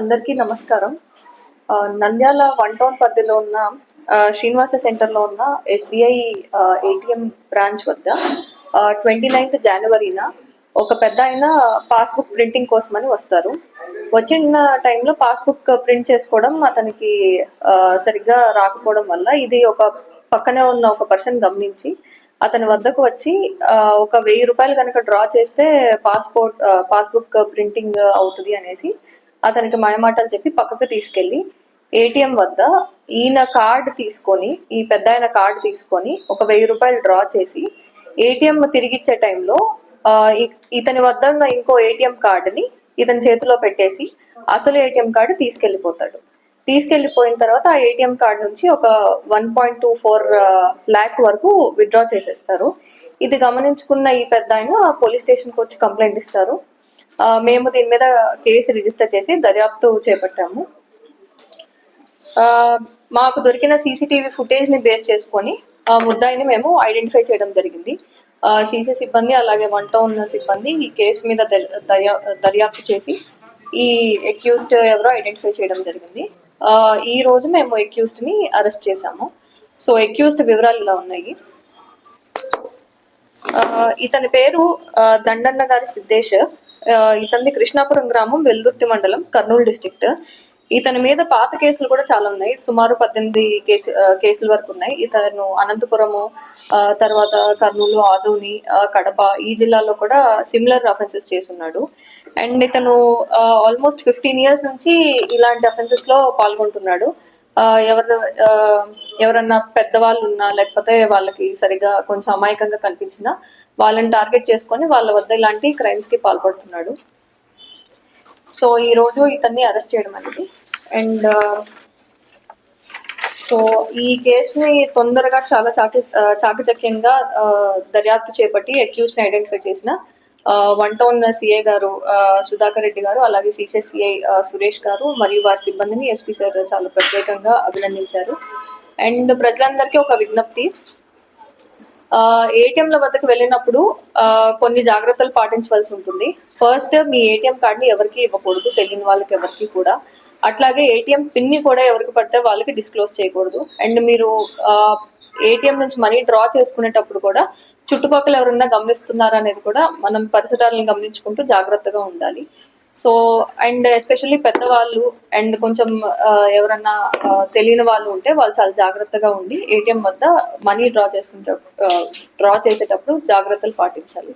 అందరికీ నమస్కారం. Nandyal one town పరిధిలో ఉన్న శ్రీనివాస సెంటర్లో ఉన్న ఎస్బీఐ ఏటీఎం బ్రాంచ్ వద్ద ట్వంటీ నైన్త్ జనవరిన ఒక పెద్ద ఆయన పాస్బుక్ ప్రింటింగ్ కోసమని వస్తారు. వచ్చిన టైంలో పాస్బుక్ ప్రింట్ చేసుకోవడం అతనికి సరిగ్గా రాకపోవడం వల్ల ఇది ఒక పక్కనే ఉన్న ఒక పర్సన్ గమనించి అతని వద్దకు వచ్చి ఒక వెయ్యి రూపాయలు కనుక డ్రా చేస్తే పాస్పోర్ట్ పాస్బుక్ ప్రింటింగ్ అవుతుంది అనేసి అతనికి మాయమాటలు చెప్పి పక్కకు తీసుకెళ్ళి ఏటీఎం వద్ద ఈయన కార్డు తీసుకొని ఈ పెద్ద ఆయన కార్డు తీసుకొని ఒక వెయ్యి రూపాయలు డ్రా చేసి ఏటీఎం తిరిగిచ్చే టైంలో ఆ, ఇతని వద్ద ఉన్న ఇంకో ఏటీఎం కార్డుని ఇతని చేతిలో పెట్టేసి అసలు ఏటీఎం కార్డు తీసుకెళ్ళిపోతాడు తీసుకెళ్ళిపోయిన తర్వాత ఆ ఏటీఎం కార్డు నుంచి ఒక one point two four lakh వరకు విత్డ్రా చేసేస్తారు. ఇది గమనించుకున్న ఈ పెద్ద ఆయన పోలీస్ స్టేషన్కి వచ్చి కంప్లైంట్ ఇస్తారు. మేము దీని మీద కేసు రిజిస్టర్ చేసి దర్యాప్తు చేపట్టాము. మాకు దొరికిన సీసీటీవీ ఫుటేజ్ని బేస్ చేసుకొని ఆ ముద్దాయిని మేము ఐడెంటిఫై చేయడం జరిగింది. సీసీ సిబ్బంది అలాగే వన్ టౌన్ సిబ్బంది ఈ కేసు మీద దర్యాప్తు చేసి ఈ అక్యూస్డ్ ఎవరో ఐడెంటిఫై చేయడం జరిగింది. ఈ రోజు మేము అక్యూస్డ్ని అరెస్ట్ చేశాము. సో అక్యూస్డ్ వివరాలు ఇలా ఉన్నాయి. ఇతని పేరు దండన్న గారి సిద్ధేష్. ఇతనిది కృష్ణాపురం గ్రామం వెల్దుర్తి మండలం కర్నూలు డిస్ట్రిక్ట్. ఇతని మీద పాత కేసులు కూడా చాలా ఉన్నాయి. సుమారు పద్దెనిమిది కేసు కేసుల వరకు ఉన్నాయి. ఇతను అనంతపురము తర్వాత కర్నూలు ఆదోని కడప ఈ జిల్లాలో కూడా సిమిలర్ అఫెన్సెస్ చేస్తున్నాడు. అండ్ ఇతను ఆల్మోస్ట్ ఫిఫ్టీన్ ఇయర్స్ నుంచి ఇలాంటి అఫెన్సెస్లో పాల్గొంటున్నాడు. ఎవరు ఆ, ఎవరన్నా పెద్దవాళ్ళు ఉన్నా లేకపోతే వాళ్ళకి సరిగా కొంచెం అమాయకంగా కనిపించినా వాళ్ళని టార్గెట్ చేసుకొని వాళ్ళ వద్ద ఇలాంటి క్రైమ్స్కి పాల్పడుతున్నాడు. సో ఈ రోజు ఇతన్ని అరెస్ట్ చేయడం అనేది. అండ్ సో ఈ కేసుని తొందరగా చాలా చాకి చాకచక్యంగా దర్యాప్తు చేపట్టి అక్యూస్ని ఐడెంటిఫై చేసిన వన్ టౌన్ సిఐ గారు సుధాకర్ రెడ్డి గారు అలాగే సిసిసిఐ సురేష్ గారు మరియు వారి సిబ్బందిని ఎస్పీ సార్ చాలా ప్రత్యేకంగా అభినందించారు. అండ్ ప్రజలందరికీ ఒక విజ్ఞప్తి. ఏటీఎంల వద్దకు వెళ్ళినప్పుడు కొన్ని జాగ్రత్తలు పాటించవలసి ఉంటుంది. ఫస్ట్ మీ ఏటీఎం కార్డ్ని ఎవరికి ఇవ్వకూడదు తెలియని వాళ్ళకి ఎవరికి కూడా. అట్లాగే ఏటీఎం పిన్ని కూడా ఎవరికి పడితే వాళ్ళకి డిస్క్లోజ్ చేయకూడదు. అండ్ మీరు ఏటీఎం నుంచి మనీ డ్రా చేసుకునేటప్పుడు కూడా చుట్టుపక్కల ఎవరన్నా గమనిస్తున్నారా అనేది కూడా మనం పరిసరాలను గమనించుకుంటూ జాగ్రత్తగా ఉండాలి. సో అండ్ ఎస్పెషల్లీ పెద్దవాళ్ళు అండ్ కొంచెం ఎవరన్నా తెలియని వాళ్ళు ఉంటే వాళ్ళు చాలా జాగ్రత్తగా ఉండి ఏటీఎం వద్ద మనీ డ్రా చేసుకుంటే డ్రా చేసేటప్పుడు జాగ్రత్తలు పాటించాలి.